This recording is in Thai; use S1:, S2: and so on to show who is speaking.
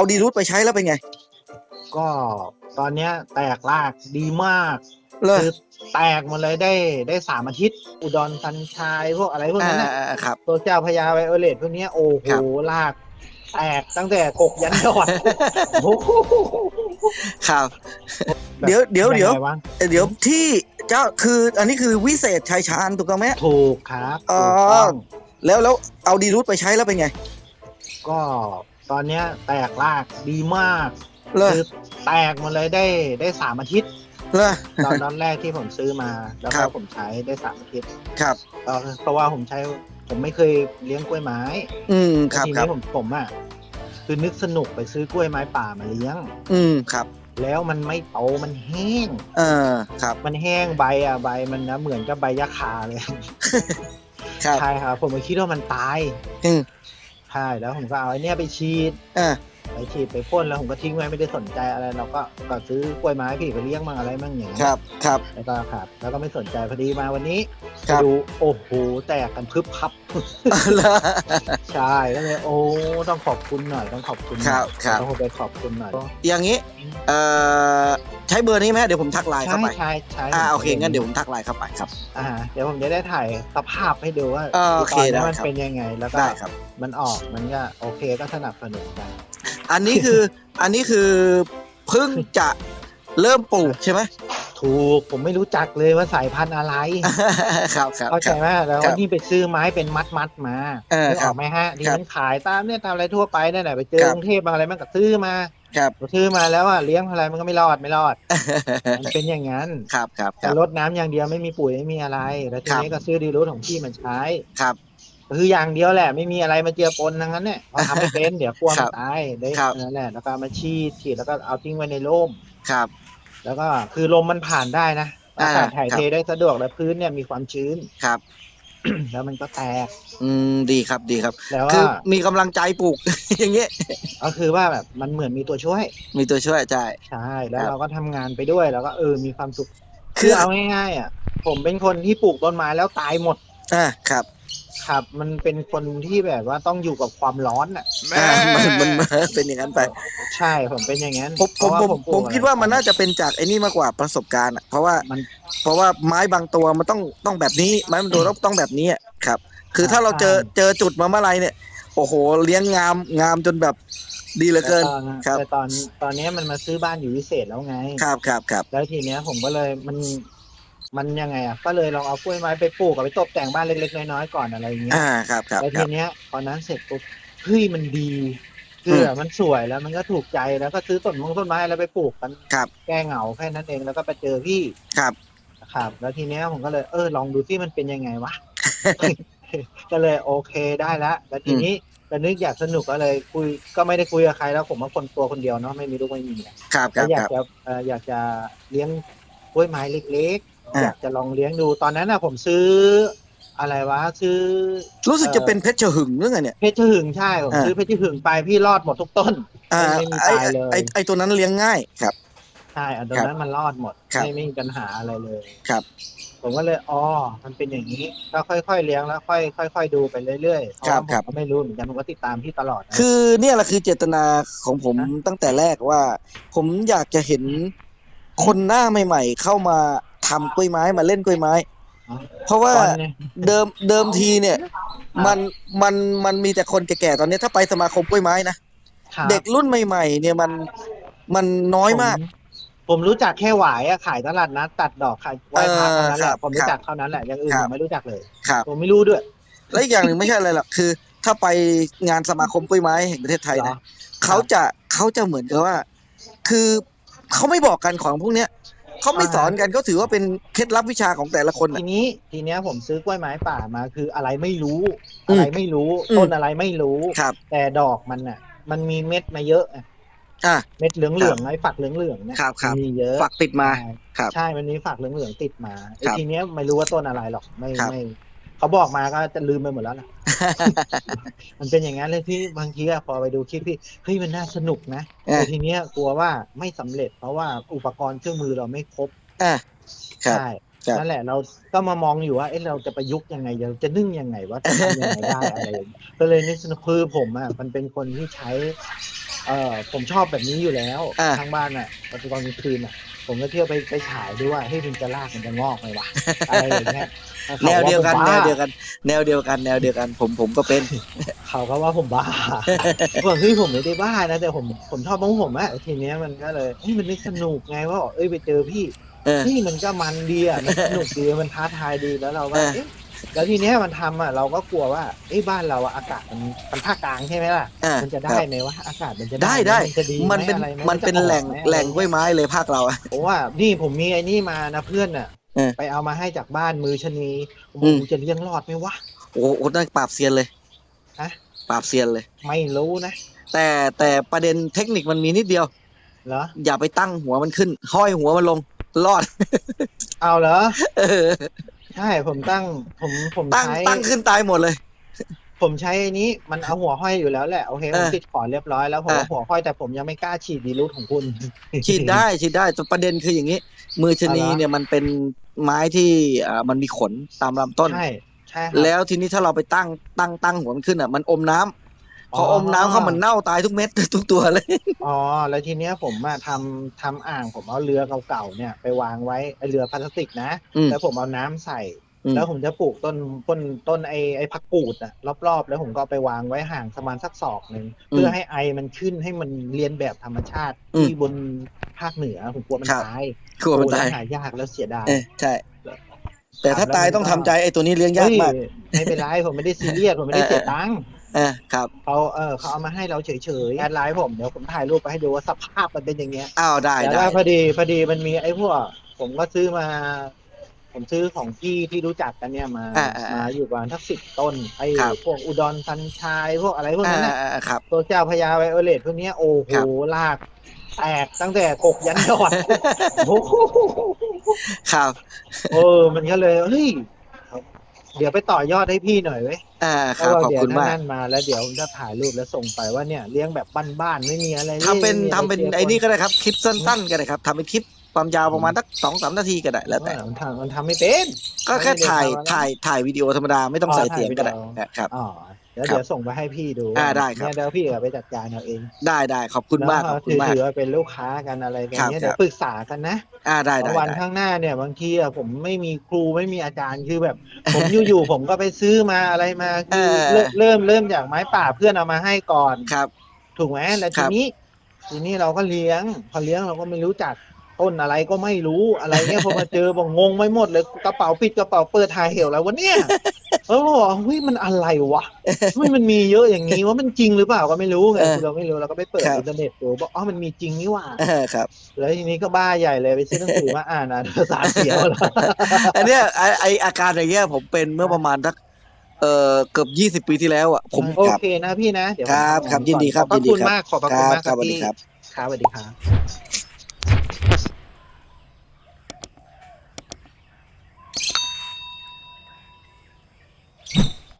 S1: เอาดีรูทไปใช้แล้วเป็นไง
S2: ก็ตอนเนี้ยแตกรากดีมาก
S1: เลย
S2: คือแตกหมดเลยได้ได้สามอาทิตย์ อุดรสันชายพวกอะไรพวกนั้นน่ะ
S1: อ่าครับ
S2: ตัวเจ้าพญาไวโอเลตพวกเนี้ยโอ้โห
S1: ครับ
S2: ราก แตกตั้งแต่กกยันยอดโอ้โห
S1: ครับ
S2: แบบ
S1: เดี๋ยวเดี๋ยวเดี๋ยว
S2: งไงะ
S1: เดี๋ยวที่เจ้าคืออันนี้คือวิเศษชัยชาญถูกต้องไหม
S2: ถูกครับ
S1: อ๋อ
S2: ถูกต้อง
S1: แล้วแล้วเอาดีรูทไปใช้แล้วเป็นไง
S2: ก็ ตอนเนี้ยแตกรากดีมาก
S1: เลย
S2: คือแตกหมดเลยได้ได้สามอาทิตย์
S1: เลย
S2: ตอนตอนแรกที่ผมซื้อมาแล้ว
S1: ครั
S2: ก็
S1: บ
S2: ผมใช้ได้สามอาทิตย์
S1: ครับ
S2: เอ่อเพราะว่าผมใช้ผมไม่เคยเลี้ยงกล้วยไม้
S1: อืมครับ
S2: ที
S1: ครั
S2: นี้
S1: บ
S2: ผมผมอะคือนึกสนุกไปซื้อกล้วยไม้ป่ามาเลี้ยง
S1: อืมครับ
S2: แล้วมันไม่โตมันแห้ง
S1: เออครับ
S2: มันแห้งใบอะใบมันนะเหมือนกับใบยาคาเลย
S1: ครับ
S2: ใช่ครับผมก็คิดว่ามันตาย
S1: อืม
S2: ใช่แล้วผมก็เอาไอ้เนี่ยไปฉีด
S1: อ่า
S2: ฉีดไปพ่นแล้วผมก็ทิ้งไว้ไม่ได้สนใจอะไร เราก็ก็ซื้อกล้วยไม้พี่ไปเลี้ยงมั่งอะไรมั่งอย่างเงี้ย
S1: ครับครับ
S2: แล้วก็ครับ แล้วก็ไม่สนใจพอดีมาวันนี้
S1: ครับ
S2: ไปดูโอ้โหแตกกันพึบพับ
S1: แล้ว
S2: ใช่ก็เลยโอ้ต้องขอบคุณหน่อยต้องขอบคุณหน่อย
S1: ครับครับ
S2: ต้องไปขอบคุณหน่อย
S1: อย่างนี้เอ่อใช้เบอร์นี้ไหมเดี๋ยวผมทักไลน์
S2: ใช่
S1: เข้าไป
S2: ใช่ใช่
S1: อ่าโอเคงั้นเดี๋ยวผมทักไลน์เข้าไปครับ
S2: อ่าเดี๋ยวผมจะได้ถ่ายสภาพให้ดูว่า
S1: อ่าโอเค
S2: ตอนนี้
S1: ได้
S2: มัน
S1: ครับ
S2: เป็นยังไงแล้วก็
S1: ได้ครับ
S2: มันออกมันก็โอเคก็สนับสนุนกัน
S1: อันนี้คืออันนี้คือเพิ่งจะเริ่มปลูกใช่ไหม
S2: ถูกผมไม่รู้จักเลยว่าสายพันธุ์อะไร
S1: ครับครับ
S2: เข้า
S1: ค
S2: ใจ
S1: รับ
S2: ไหมแล้ว
S1: ครับ
S2: นี่ไปซื้อไม้เป็นมัดมัดๆมา
S1: เออ
S2: นึก
S1: ค
S2: อ
S1: รั
S2: อบกไหมฮะที่
S1: ครับ
S2: มันขายตามเนี่ยตามอะไรทั่วไปนั่นแหละไปเจอ
S1: ครับ
S2: กรุงเทพบางอะไรมันก็ซื้อมา
S1: ครับ
S2: ซื้อมาแล้วอะเลี้ยงอะไรมันก็ไม่รอดไม่รอด มันเป็นอย่างนั้น
S1: ครับครับค
S2: แต่
S1: รับ
S2: รดน้ำอย่างเดียวไม่มีปุ๋ยไม่มีอะไร แล้วที
S1: ครับ
S2: นี้ก็ซื้อดีรูทของพี่มันใช้
S1: ครับ
S2: คืออย่างเดียวแหละ ไม่มีอะไรมาเจือปนทั้งนั้นเนี่ยพอทำไม่เป็นเดี๋ยวกลัว
S1: ครั
S2: มัน
S1: บ
S2: ตายได้
S1: ครับ
S2: นั่นแหละแล้วก็เอามาฉีดฉีดแล้วก็เอาทิ้งไว้ในร่ม
S1: ครับ
S2: แล้วก็คือลมมันผ่านได้นะ
S1: อ่า
S2: อากาศถ่าย
S1: ครับ
S2: เทได้สะดวกและพื้นเนี่ยมีความชื้น
S1: ครับ
S2: แล้วมันก็แตก
S1: อืมดีครับดีครับ
S2: แล้ว
S1: คือ
S2: ว่า
S1: มีกำลังใจปลูก อย่างเงี้ย
S2: ก็คือว่าแบบมันเหมือนมีตัวช่วย
S1: มีตัวช่วยใช่
S2: ใช่แล้ว
S1: ครับ
S2: เราก็ทำงานไปด้วยแล้วก็เออมีความสุข
S1: คื
S2: คืออเอาง่ายๆอะผมเป็นคนที่ปลูกต้นไม้แล้วตายหมด
S1: อ่าครับ
S2: ครับ มันเป็นคนที่แบบว่าต้องอยู่กับความร้อนอะ
S1: อ่ามันมันมันเป็นอย่างนั้นไป
S2: ใช่ผมเป็นอย่างนั้น
S1: ผมผม
S2: เพ
S1: ผ
S2: ระ
S1: ม
S2: ปลูก
S1: ผมคิดว่ามันน่าจะเป็นจากไอ้นี่มากกว่าประสบการณ์อะเพราะว่า
S2: มัน
S1: เพราะว่าไม้บางตัวมันต้องต้องแบบนี้ ไม้บางตัวต้องต้องแบบนี้อะครับ คือถ้าเราเจอเจอจุดมาเมื่อไหรเนี่ย โอ้โห เลี้ยงงามงามจนแบบดีเหลือเกิน
S2: แต่ตอน
S1: ครับ
S2: แต่ตอนตอนนี้มันมาซื้อบ้านอยู่วิเศษแล้วไง
S1: ครับครับครับ
S2: แล้วทีเนี้ยผมก็เลยมัน มันยังไงอะก็เลยลองเอากล้วยไม้ไปปลูกกับไปตกแต่งบ้านเล็ก ๆ น้อยๆก่อนอะไรอย่างเงี้ย
S1: อ่าครับครับ
S2: แล้ว
S1: ค
S2: ที
S1: รับ
S2: เนี้ยพอนั้นเสร็จปุ๊บเฮ้ยมันดีคือแบบมันสวยแล้วมันก็ถูกใจแล้วก็ซื้อต้นมงต้นไม้แล้วไปปลูกกัน
S1: ครับ
S2: แก้เหงาแค่นั้นเองแล้วก็ไปเจอพี่
S1: ครับ
S2: ครับ แล้วทีเนี้ยผมก็เลยเออลองดูที่มันเป็นยังไงวะก็เลยโอเคได้แล้วแล้วทีนี้ก็นึกอยากสนุกก็เลยคุยก็ไม่ได้คุยกับใครแล้วผมว่าคนตัวคนเดียวเนาะไม่มีลูกไม่มีอะ
S1: ครับค
S2: ก็
S1: รับ
S2: อยา
S1: ค
S2: ก
S1: รับ
S2: จะเอ่ออยากจะเลี้ยงกล้วยไม้เล็กๆ
S1: อะ
S2: อยากจะลองเลี้ยงดูตอนนั้นน่ะผมซื้ออะไรวะซื้อ
S1: รู้สึกจะเป็นเพชรเฉหึงเรื่องไงเนี่ย
S2: เพชรหึงใช่ผม
S1: อ่า
S2: ซื้อเพชรหึงไปพี่รอดหมดทุกต้น
S1: อ่า
S2: ไม่มี
S1: ไอ
S2: ตายเลย
S1: ไอไอตัวนั้นเลี้ยงง่ายครับ
S2: ใช่อันตรงนั้นมันรอดหมด
S1: ครับ
S2: ไม่ไม่มีปัญหาอะไรเลย
S1: ครับ
S2: ผมก็เลยอ๋อมันเป็นอย่างนี้ก็ค่อยๆเลี้ยงแล้วค่อยค่อยๆดูไปเรื่อยๆเพราะ
S1: ครับ
S2: ว่าผมก็ไม่รู้เหมือนกันผมก็ติดตามพี่ตลอดนะ
S1: คือเนี่ยแหละคือเจตนาของผม
S2: ฮะ
S1: ตั้งแต่แรกว่า ผมอยากจะเห็นคนหน้าใหม่ ๆ เข้ามา ทำกล้วยไม้มาเล่นกล้วยไม้ เพราะว่า
S2: ตอนเนี้ย
S1: เดิมเดิมทีเนี่ย มันมันมันมีแต่คนแก่ๆตอนนี้ถ้าไปสมาคมกล้วยไม้นะครับเด็กรุ่นใหม่ ๆ เนี่ยมันมันน้อยมาก
S2: ผผมรู้จักแค่หวายอะขายตลาดนัดตัดดอกขายไหว้พระเท่านั้นแห
S1: ครั
S2: ละ
S1: บ
S2: ผมรู้จักเท่านั้นแหละอย่างอื่น
S1: ครั
S2: ผ
S1: บ
S2: มไม่รู้จักเลย
S1: ครับ
S2: ผมไม่รู้ด้วย
S1: และอีกอย่างหนึ่งไม่ใช่อะไรหรอกคือ ถ้าไปงานสมาคมกล้วยไม้แห่งประเทศไทย
S2: เหร
S1: นะ
S2: อ
S1: เขาจะเขาจะเหมือนกับว่า คือเขาไม่บอกกันของพวกเนี้ย เขาไม่
S2: อ่า
S1: สอนกันเขาถือว่าเป็นเคล็ดลับวิชาของแต่ละคน
S2: ที
S1: น่ะ
S2: นี้ ทีเนี้ยผมซื้อกล้วยไม้ป่ามาคืออะไรไม่รู้
S1: อืม
S2: อะไรไม่รู้
S1: อืม
S2: ต้นอะไรไม่รู้
S1: ครับ
S2: แต่ดอกมันน่ะ มันมีเม็ดมาเยอะอะ
S1: อะ
S2: เม็ดเหลืองๆไอ้ฝักเหลืองๆเนี่ย
S1: ครับครับ
S2: มีเยอะ
S1: ฝักติดมา
S2: ใช่
S1: ครับ
S2: ใช่มันมีฝักเหลืองๆติดมาไอ้
S1: ครับ
S2: ทีเนี้ยไม่รู้ว่าต้นอะไรหรอกไม่
S1: ครับ
S2: ไม่เขาบอกมาก็จะลืมไปหมดแล้วล่ะ มันเป็นอย่างนั้นเลยพี่บางทีอะพอไปดูคลิปพี่เฮ้ยมันน่าสนุกนะ
S1: อะ
S2: แต่ทีเนี้ยกลัวว่าไม่สำเร็จ เพราะว่าอุปกรณ์เครื่องมือเราไม่ครบ
S1: อะครับ
S2: ใช่
S1: ครับ
S2: นั่นแหละเราก็มามองอยู่ว่าเอ๊ะเราจะประยุกต์ยังไงเราจะนึ่งยังไงว่าจะทำยังไงได้อะไรอย่างเงี้ยก็เลยนึกสนุกคือผมอะมันเป็นคนที่ใช้ เออผมชอบแบบนี้อยู่แล้ว
S1: อ่า
S2: ทางบ้านอะตอนกลางคืนอะ ผมก็เที่ยวไปไปฉายด้วยว่าเฮ้ยมันจะลากมันจะงอกไหมวะอะไรอย่างเงี้ย
S1: แนวเดียวกัน
S2: ขา
S1: แนว
S2: ว่า
S1: เดียวกัน แนวเดียวกัน แนวเดียวกัน ผมผมก็เป็น
S2: เขาก็ว่าผมบ้าผมที่ผมไม่ได้บ้านะแต่ผมผมชอบของผมอะทีเนี้ยมันก็เลยเฮ้ยมันไม่สนุกไงว่าเอ้ยไปเจอพี่
S1: เออ
S2: นี่มันก็มันดีอะมันสนุกดีมันท้าทายดีแล้วเราก็
S1: เออ
S2: เอ๊ะ แล้วทีเนี้ยมันทำอะเราก็กลัวว่าเอ้ยบ้านเราอะอากาศมันมันภาคกลางใช่ไหมล่ะ
S1: อ่า
S2: มันจะได้
S1: ครับ
S2: ไหมว่าอากาศมันจะ
S1: ได้
S2: ไหม
S1: ได้
S2: มันจะดีไห
S1: มันเป็น
S2: อะไรไห
S1: มันเป็น
S2: จะออก
S1: แหล่ง
S2: ไม
S1: แหล่งกล้วยไม้เลยภาคเราอะ
S2: ผมว่านี่ผมมีไอ้นี่มานะเพื่อนอะ
S1: เออ
S2: ไปเอามาให้จากบ้านมือชะนีผม
S1: อืม
S2: จะเลี้ยงรอดไหมวะ
S1: โอ้โหนั่นปราบเซียนเลย
S2: ฮะ
S1: ปราบเซียนเลย
S2: ไม่รู้นะ
S1: แต่แต่ประเด็นเทคนิคมันมีนิดเดียว
S2: เหรอ
S1: อย่าไปตั้งหัวมันขึ้น ห้อยหัวมันลงรอด
S2: เอาเหรอ
S1: เออ
S2: ใช่ผมตั้ง ผมผม
S1: ตั้ง
S2: ใช้
S1: ตั้งขึ้นตายหมดเลย
S2: ผมใช้อันนี้มันเอาหัวห้อยอยู่แล้วแหละโอเคผม
S1: เออ
S2: ติดขอนเรียบร้อยแล้วผม
S1: เออ
S2: เอาหัวห้อยแต่ผมยังไม่กล้าฉีดดีรูทของคุณ
S1: ฉีดได้ฉีดได้แต่ประเด็นคืออย่างนี้ มือชะนี
S2: เอาละ
S1: เนี่ยมันเป็นไม้ที่อ่ามันมีขนตามลำต้น
S2: ใช่ใช่ครับ
S1: แล้วทีนี้ถ้าเราไปตั้งตั้งตั้งหัวมันขึ้นอะ มันอมน้ำ พออมน้ำเข้ามันเน่าตายทุกเม็ดทุกตัวเลย
S2: อ๋อแล้วทีเนี้ยผมอะทำทำอ่างผมเอาเรือเก่าๆเนี่ยไปวางไว้ไอเรือพลาสติกนะ
S1: อืม
S2: แล้วผมเอาน้ำใส่
S1: อืม
S2: แล้วผมจะปลูกต้นต้นต้นไอไอผักกูดอะรอบๆ แล้วผมก็เอาไปวางไว้ห่างประมาณสักศอกหนึ่งเพื่อให้ไอมันขึ้นให้มันเรียนแบบธรรมชาติ
S1: อืม
S2: ที่บนภาคเหนือผมกลัวมัน
S1: ครับ
S2: ตาย
S1: กลัวมันตาย
S2: โอ้แล้หายากแล้วเสียดาย
S1: เออใช่แต่ถ้าตายต้องทำใจไอ้ตัวนี้เลี้ยงยากมาก
S2: เฮ้ยไม่เป็นไรผมไม่ได้ซีเรียสผมไม่ได้เสียตังค์
S1: เออครับ
S2: เขาเออเขาเอามาให้เราเฉยๆแอดไลน์ผมเดี๋ยวผมถ่ายรูปไปให้ดูว่าสภาพมันเป็นอย่างเงี้ย
S1: อ้าวได้
S2: แต่
S1: ได้
S2: ว่าพอดีพอดีมันมีไอ้พวกผมก็ซื้อมา ผมซื้อของพี่ที่รู้จักกันเนี่ยมา
S1: อ่าอ่าอ่าม
S2: มาอยู่ประมาณทักสิบต้นไอ้
S1: ครับ
S2: พวกอุดรซันชายพวกอะไรพวก
S1: อ่า
S2: นั้นน่ะ
S1: อ่าอ่าครับ
S2: ตัวเจ้าพญาไวโอเลตพวกเนี้ยโอ้โห
S1: ครับ
S2: ลาก แตกตั้งแต่กกยันยอดโอ้โห
S1: ครับ
S2: เออ มันก็เลยเฮ้ยเดี๋ยวไปต่อยอดให้พี่หน่อยเว้ย
S1: อ่าค
S2: เพ
S1: รับ
S2: ราะว่า
S1: ขอบ
S2: เดี๋ยว
S1: คุณมาก
S2: นั่นมาแล้วเดี๋ยวผมจะถ่ายรูปแล้วส่งไปว่าเนี่ยเลี้ยงแบบบ้านๆไม่มีอะไร
S1: ทำเป็น
S2: ไม่มี
S1: ทำเป็นะ
S2: ร
S1: ไอ้นี่
S2: สีย
S1: ก็ได้ครับ คลิปสั้นๆก็ได้ครับทำเป็นคลิปความยาวประมาณสักสองสามนาทีก็ได้แล้วแต่
S2: เออมันทำมันทำไม่เป็น
S1: ก็แค่ถ่าย
S2: ไม่ได้ทำอะไร
S1: ถ่ายถ่ายวิดีโอธรรมดาไม่ต้อง
S2: อ๋อ
S1: ใส่เสียงก็ได้
S2: ถ่ายวิดีโอ
S1: ครับ
S2: อ๋อ เดี๋ยว
S1: ครับ
S2: เดี๋ยวส่งไปให้พี่ดู
S1: อ่าได้ครับ
S2: เนี่ยเดี๋ยวพี่เอาไปจัดการเอาเอง
S1: ได้ได้ขอบคุณมากขอบคุณ
S2: ถือ
S1: มาก
S2: ถือว่าเป็นลูกค้ากันอะไรกัน
S1: ครับ
S2: เนี่ย
S1: ครับ
S2: เดี๋ยวปรึกษากันนะ
S1: อ่าได้
S2: เพ
S1: ได้
S2: ราะวัน
S1: ได้
S2: ข้างหน้าเนี่ยบางทีอะผมไม่มีครูไม่มีอาจารย์คือแบบ ผมอยู่ๆผมก็ไปซื้อมาอะไรมาคือเริ่มเริ่มเริ่มจากไม้ป่าเพื่อนเอามาให้ก่อน
S1: ครับ
S2: ถูกไหมแล้ว
S1: ครั
S2: ที
S1: บ
S2: นี้ ทีนี้เราก็เลี้ยง พอเลี้ยงเราก็ไม่รู้จักต้นอะไรก็ไม่รู้อะไรเงี้ยพอมาเจอบอกงงไม่หมดเลยกระเป๋าปิดกระเป๋าเปิดทายเหวแล้ววะเนี่ย เออบอกเฮ้ยมันอะไรวะทำไมมันมีเยอะอย่างนี้ว่ามันจริงหรือเปล่าก็ไม่รู้ไง
S1: เออ
S2: คือเราไม่รู้เราก็ไปเปิด
S1: ครับ
S2: อินเทอร์เน็ตดูบอกอ๋อมันมีจริงนี่หว่า
S1: เออครับ
S2: แล้วทีนี้ก็บ้าใหญ่เลยไปซื้อหนังสือมาอ่านอ่านภาษาเขียวแล้ว
S1: อันเนี้ยไอไออาการอย่างเงี้ยผมเป็นเมื่อประมาณสักเอ่อเกือบยี่สิบปีที่แล้วอะผม
S2: โอ
S1: ครับ
S2: เคนะพี่นะ เดี๋ยวผม
S1: ครับ
S2: ทำงาน
S1: ครับยินดีครับ
S2: ขอบพระ
S1: ยินดี
S2: คุณ
S1: ครับ
S2: มากขอบพระ
S1: ค
S2: คุณ
S1: รับ
S2: มาก
S1: ครับสวัสดี
S2: พี่
S1: ครับ
S2: ครับสวัสดีครับ